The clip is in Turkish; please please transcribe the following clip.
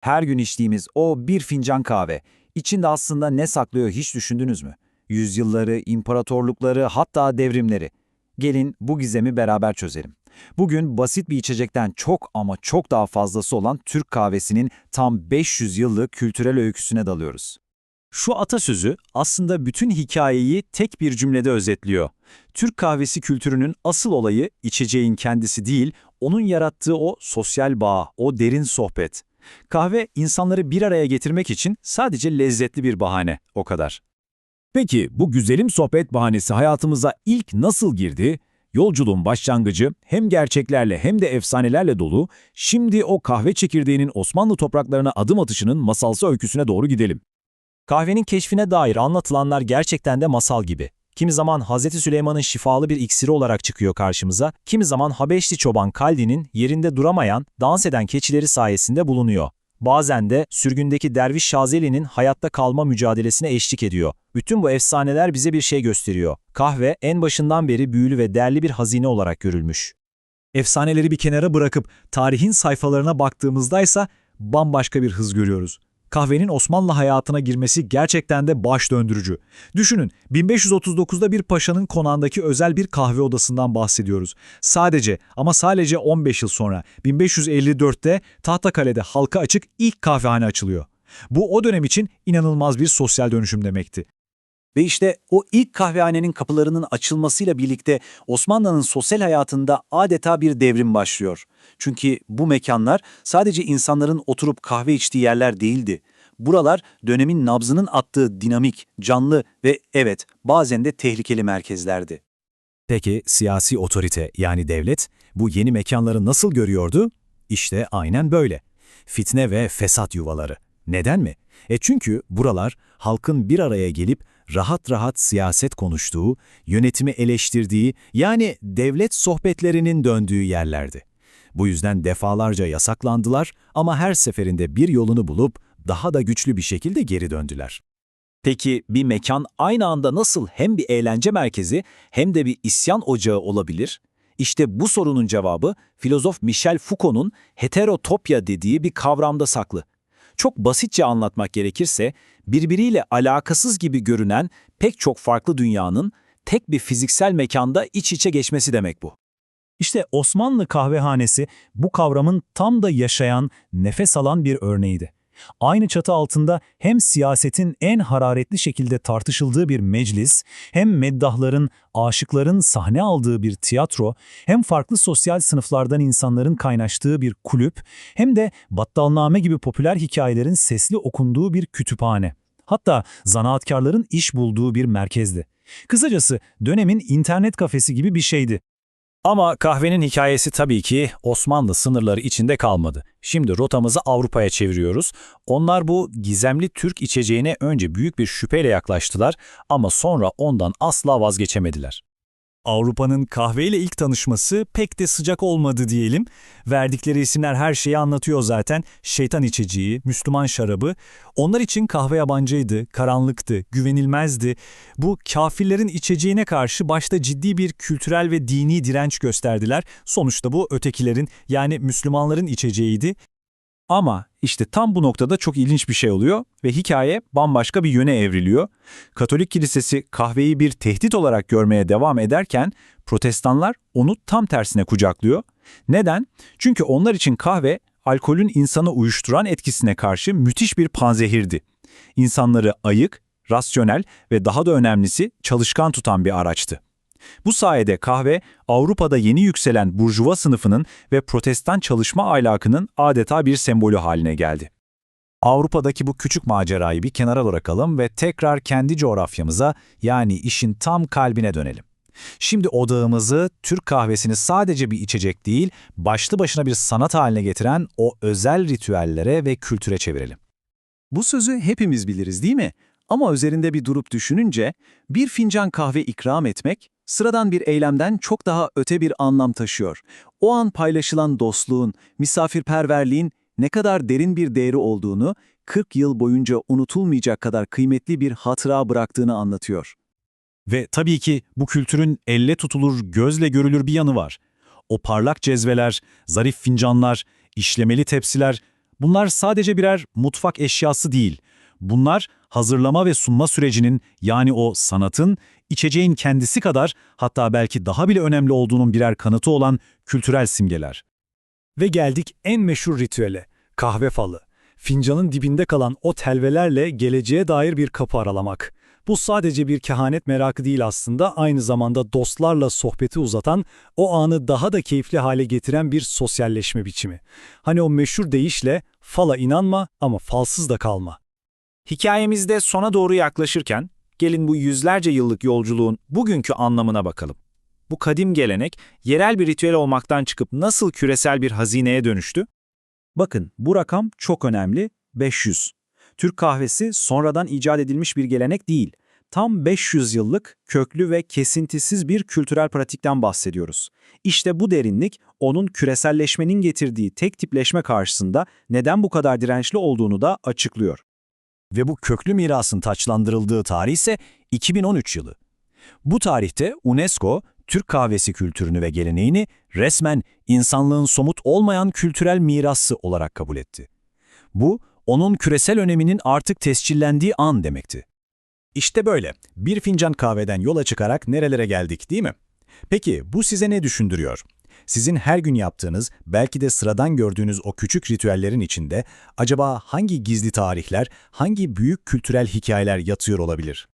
Her gün içtiğimiz o bir fincan kahve, içinde aslında ne saklıyor hiç düşündünüz mü? Yüzyılları, imparatorlukları, hatta devrimleri. Gelin bu gizemi beraber çözelim. Bugün basit bir içecekten çok ama çok daha fazlası olan Türk kahvesinin tam 500 yıllık kültürel öyküsüne dalıyoruz. Şu atasözü aslında bütün hikayeyi tek bir cümlede özetliyor. Türk kahvesi kültürünün asıl olayı içeceğin kendisi değil, onun yarattığı o sosyal bağ, o derin sohbet. Kahve insanları bir araya getirmek için sadece lezzetli bir bahane, o kadar. Peki bu güzelim sohbet bahanesi hayatımıza ilk nasıl girdi? Yolculuğun başlangıcı hem gerçeklerle hem de efsanelerle dolu, şimdi o kahve çekirdeğinin Osmanlı topraklarına adım atışının masalsı öyküsüne doğru gidelim. Kahvenin keşfine dair anlatılanlar gerçekten de masal gibi. Kimi zaman Hz. Süleyman'ın şifalı bir iksiri olarak çıkıyor karşımıza, kimi zaman Habeşli çoban Kaldi'nin yerinde duramayan, dans eden keçileri sayesinde bulunuyor. Bazen de sürgündeki Derviş Şazeli'nin hayatta kalma mücadelesine eşlik ediyor. Bütün bu efsaneler bize bir şey gösteriyor. Kahve en başından beri büyülü ve değerli bir hazine olarak görülmüş. Efsaneleri bir kenara bırakıp tarihin sayfalarına baktığımızdaysa bambaşka bir hız görüyoruz. Kahvenin Osmanlı hayatına girmesi gerçekten de baş döndürücü. Düşünün, 1539'da bir paşanın konağındaki özel bir kahve odasından bahsediyoruz. Sadece ama sadece 15 yıl sonra 1554'te Tahtakale'de halka açık ilk kahvehane açılıyor. Bu o dönem için inanılmaz bir sosyal dönüşüm demekti. Ve işte o ilk kahvehanenin kapılarının açılmasıyla birlikte Osmanlı'nın sosyal hayatında adeta bir devrim başlıyor. Çünkü bu mekanlar sadece insanların oturup kahve içtiği yerler değildi. Buralar dönemin nabzının attığı dinamik, canlı ve evet bazen de tehlikeli merkezlerdi. Peki siyasi otorite yani devlet bu yeni mekanları nasıl görüyordu? İşte aynen böyle. Fitne ve fesat yuvaları. Neden mi? E çünkü buralar halkın bir araya gelip rahat rahat siyaset konuştuğu, yönetimi eleştirdiği yani devlet sohbetlerinin döndüğü yerlerdi. Bu yüzden defalarca yasaklandılar ama her seferinde bir yolunu bulup daha da güçlü bir şekilde geri döndüler. Peki bir mekan aynı anda nasıl hem bir eğlence merkezi hem de bir isyan ocağı olabilir? İşte bu sorunun cevabı filozof Michel Foucault'un heterotopya dediği bir kavramda saklı. Çok basitçe anlatmak gerekirse, birbiriyle alakasız gibi görünen pek çok farklı dünyanın tek bir fiziksel mekanda iç içe geçmesi demek bu. İşte Osmanlı kahvehanesi bu kavramın tam da yaşayan, nefes alan bir örneğiydi. Aynı çatı altında hem siyasetin en hararetli şekilde tartışıldığı bir meclis, hem meddahların, aşıkların sahne aldığı bir tiyatro, hem farklı sosyal sınıflardan insanların kaynaştığı bir kulüp, hem de battalname gibi popüler hikayelerin sesli okunduğu bir kütüphane. Hatta zanaatkarların iş bulduğu bir merkezdi. Kısacası dönemin internet kafesi gibi bir şeydi. Ama kahvenin hikayesi tabii ki Osmanlı sınırları içinde kalmadı. Şimdi rotamızı Avrupa'ya çeviriyoruz. Onlar bu gizemli Türk içeceğine önce büyük bir şüpheyle yaklaştılar ama sonra ondan asla vazgeçemediler. Avrupa'nın kahveyle ilk tanışması pek de sıcak olmadı diyelim. Verdikleri isimler her şeyi anlatıyor zaten. Şeytan içeceği, Müslüman şarabı. Onlar için kahve yabancıydı, karanlıktı, güvenilmezdi. Bu kafirlerin içeceğine karşı başta ciddi bir kültürel ve dini direnç gösterdiler. Sonuçta bu ötekilerin yani Müslümanların içeceğiydi. Ama işte tam bu noktada çok ilginç bir şey oluyor ve hikaye bambaşka bir yöne evriliyor. Katolik kilisesi kahveyi bir tehdit olarak görmeye devam ederken protestanlar onu tam tersine kucaklıyor. Neden? Çünkü onlar için kahve alkolün insanı uyuşturan etkisine karşı müthiş bir panzehirdi. İnsanları ayık, rasyonel ve daha da önemlisi çalışkan tutan bir araçtı. Bu sayede kahve, Avrupa'da yeni yükselen burjuva sınıfının ve protestan çalışma ahlakının adeta bir sembolü haline geldi. Avrupa'daki bu küçük macerayı bir kenara bırakalım ve tekrar kendi coğrafyamıza yani işin tam kalbine dönelim. Şimdi odağımızı Türk kahvesini sadece bir içecek değil, başlı başına bir sanat haline getiren o özel ritüellere ve kültüre çevirelim. Bu sözü hepimiz biliriz değil mi? Ama üzerinde bir durup düşününce bir fincan kahve ikram etmek sıradan bir eylemden çok daha öte bir anlam taşıyor. O an paylaşılan dostluğun, misafirperverliğin ne kadar derin bir değeri olduğunu 40 yıl boyunca unutulmayacak kadar kıymetli bir hatıra bıraktığını anlatıyor. Ve tabii ki bu kültürün elle tutulur, gözle görülür bir yanı var. O parlak cezveler, zarif fincanlar, işlemeli tepsiler, Bunlar sadece birer mutfak eşyası değil. Bunlar hazırlama ve sunma sürecinin yani o sanatın içeceğin kendisi kadar hatta belki daha bile önemli olduğunun birer kanıtı olan kültürel simgeler. Ve geldik en meşhur ritüele, kahve falı. Fincanın dibinde kalan o telvelerle geleceğe dair bir kapı aralamak. Bu sadece bir kehanet merakı değil aslında, aynı zamanda dostlarla sohbeti uzatan, o anı daha da keyifli hale getiren bir sosyalleşme biçimi. Hani o meşhur deyişle, fala inanma ama falsız da kalma. Hikayemizde sona doğru yaklaşırken gelin bu yüzlerce yıllık yolculuğun bugünkü anlamına bakalım. Bu kadim gelenek yerel bir ritüel olmaktan çıkıp nasıl küresel bir hazineye dönüştü? Bakın bu rakam çok önemli, 500. Türk kahvesi sonradan icat edilmiş bir gelenek değil. Tam 500 yıllık köklü ve kesintisiz bir kültürel pratikten bahsediyoruz. İşte bu derinlik onun küreselleşmenin getirdiği tek tipleşme karşısında neden bu kadar dirençli olduğunu da açıklıyor. Ve bu köklü mirasın taçlandırıldığı tarih ise 2013 yılı. Bu tarihte UNESCO, Türk kahvesi kültürünü ve geleneğini resmen insanlığın somut olmayan kültürel mirası olarak kabul etti. Bu, onun küresel öneminin artık tescillendiği an demekti. İşte böyle, bir fincan kahveden yola çıkarak nerelere geldik değil mi? Peki bu size ne düşündürüyor? Sizin her gün yaptığınız, belki de sıradan gördüğünüz o küçük ritüellerin içinde acaba hangi gizli tarihler, hangi büyük kültürel hikayeler yatıyor olabilir?